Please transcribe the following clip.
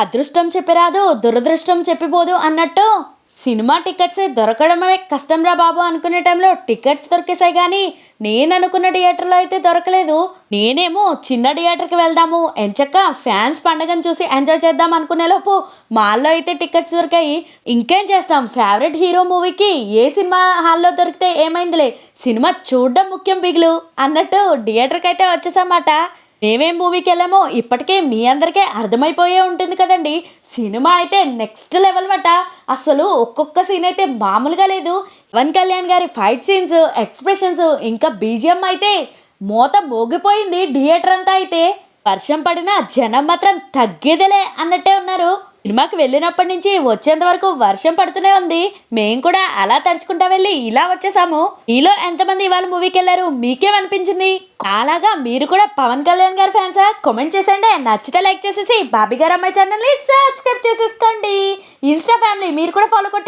అదృష్టం చెప్పిరాదు దురదృష్టం చెప్పిపోదు అన్నట్టు సినిమా టికెట్స్ దొరకడమే కష్టంరా బాబు అనుకునే టైంలో టికెట్స్ దొరికేసాయి కానీ నేను అనుకున్న థియేటర్లో అయితే దొరకలేదు. నేనేమో చిన్న థియేటర్కి వెళ్దాము ఎంచక్క ఫ్యాన్స్ పండగను చూసి ఎంజాయ్ చేద్దాం అనుకునే లోపు మాల్లో అయితే టికెట్స్ దొరికాయి. ఇంకేం చేస్తాం? ఫేవరెట్ హీరో మూవీకి ఏ సినిమా హాల్లో దొరికితే ఏమైందిలే? సినిమా చూడడం ముఖ్యం బిగులు అన్నట్టు థియేటర్కి అయితే వచ్చేసామాట. మేమేం మూవీకి వెళ్ళామో ఇప్పటికే మీ అందరికీ అర్థమైపోయే ఉంటుంది కదండి. సినిమా అయితే నెక్స్ట్ లెవెల్ మాట. అసలు ఒక్కొక్క సీన్ అయితే మామూలుగా లేదు. పవన్ కళ్యాణ్ గారి ఫైట్ సీన్స్ ఎక్స్ప్రెషన్స్ ఇంకా బీజిఎం అయితే మోత మోగిపోయింది థియేటర్ అంతా అయితే. వర్షం పడినా జనం మాత్రం తగ్గేదిలే అన్నట్టే ఉన్నారు. సినిమాకి వెళ్ళినప్పటి నుంచి వచ్చేంత వరకు వర్షం పడుతూనే ఉంది. మేము కూడా అలా తడుచుకుంటా వెళ్ళి ఇలా వచ్చేసాము. మీలో ఎంతమంది ఇవాళ మూవీకి వెళ్ళారు? మీకేమనిపించింది? అలాగా మీరు కూడా పవన్ కళ్యాణ్ గారి ఫ్యాన్సా కామెంట్ చేసేయండి. నచ్చితే లైక్ చేసేసి బాబీ గారు అమ్మాయి ఛానల్ని సబ్స్క్రైబ్ చేసేసుకోండి. ఇన్స్టా ఫ్యామిలీ మీరు కూడా ఫాలో కొట్టే